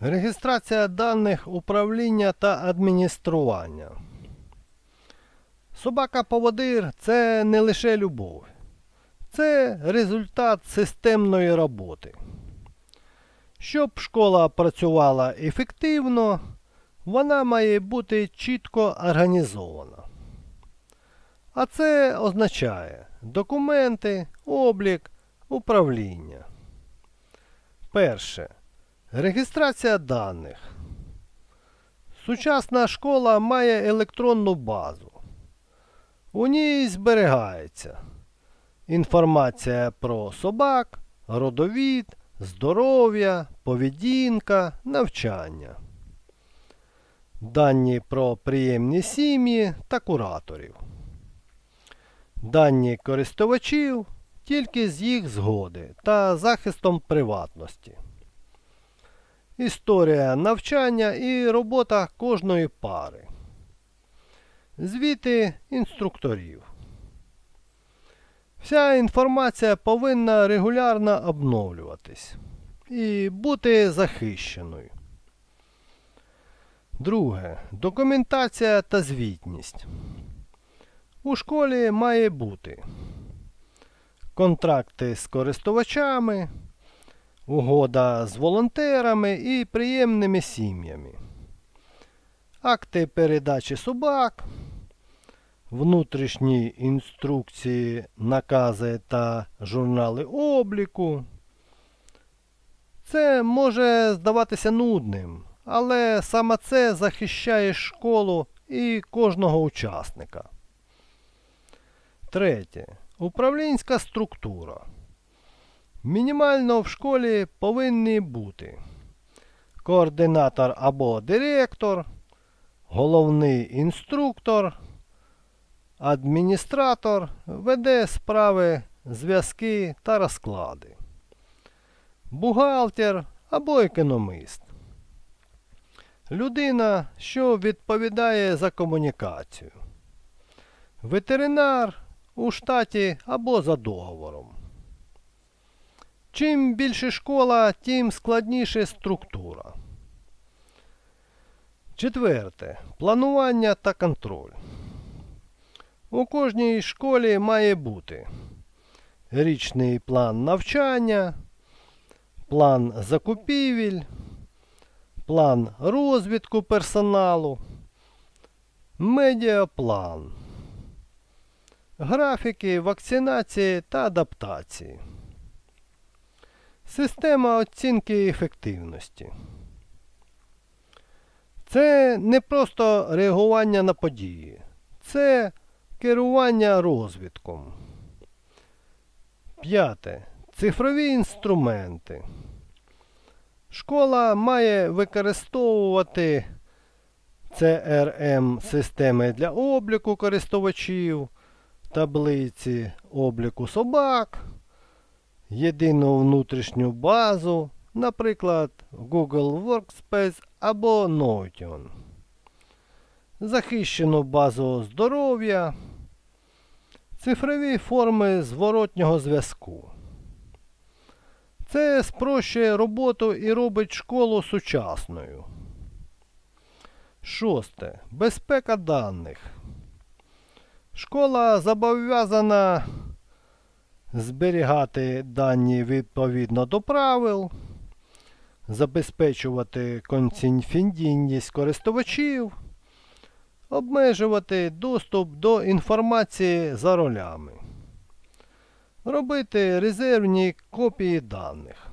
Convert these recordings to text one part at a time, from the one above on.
Реєстрація даних управління та адміністрування. Собака-поводир це не лише любов. Це результат системної роботи. Щоб школа працювала ефективно, вона має бути чітко організована. А це означає документи, облік, управління. Перше. Реєстрація даних. Сучасна школа має електронну базу. У ній зберігається інформація про собак, родовід, здоров'я, поведінка, навчання. Дані про приємні сім'ї та кураторів. Дані користувачів тільки з їх згоди та захистом приватності. Історія навчання і робота кожної пари. Звіти інструкторів. Вся інформація повинна регулярно обновлюватись і бути захищеною. Друге. Документація та звітність. У школі має бути контракти з користувачами, угода з волонтерами і приємними сім'ями, акти передачі собак, внутрішні інструкції, накази та журнали обліку. Це може здаватися нудним, але саме це захищає школу і кожного учасника. Третє. Управлінська структура. Мінімально в школі повинні бути координатор або директор, головний інструктор, адміністратор веде справи, зв'язки та розклади, бухгалтер або економіст. Людина, що відповідає за комунікацію. Ветеринар у штаті або за договором. Чим більше школа, тим складніша структура. Четверте. Планування та контроль. У кожній школі має бути річний план навчання, план закупівель, план розвитку персоналу, медіаплан, графіки вакцинації та адаптації. Система оцінки ефективності. Це не просто реагування на події, це керування розвитком. П'яте. Цифрові інструменти. Школа має використовувати CRM системи для обліку користувачів, таблиці обліку собак, єдину внутрішню базу, наприклад, Google Workspace або Notion, захищену базу здоров'я, цифрові форми зворотнього зв'язку. Це спрощує роботу і робить школу сучасною. Шосте. Безпека даних. Школа зобов'язана зберігати дані відповідно до правил, забезпечувати конфіденційність користувачів, обмежувати доступ до інформації за ролями, робити резервні копії даних.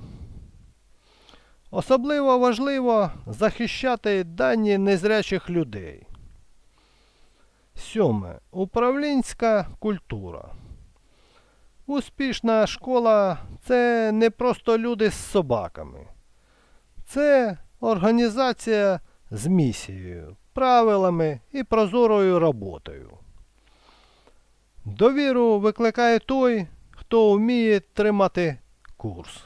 Особливо важливо захищати дані незрячих людей. Сьоме. Управлінська культура. Успішна школа це не просто люди з собаками. Це організація з місією, правилами і прозорою роботою. Довіру викликає той, хто вміє тримати курс.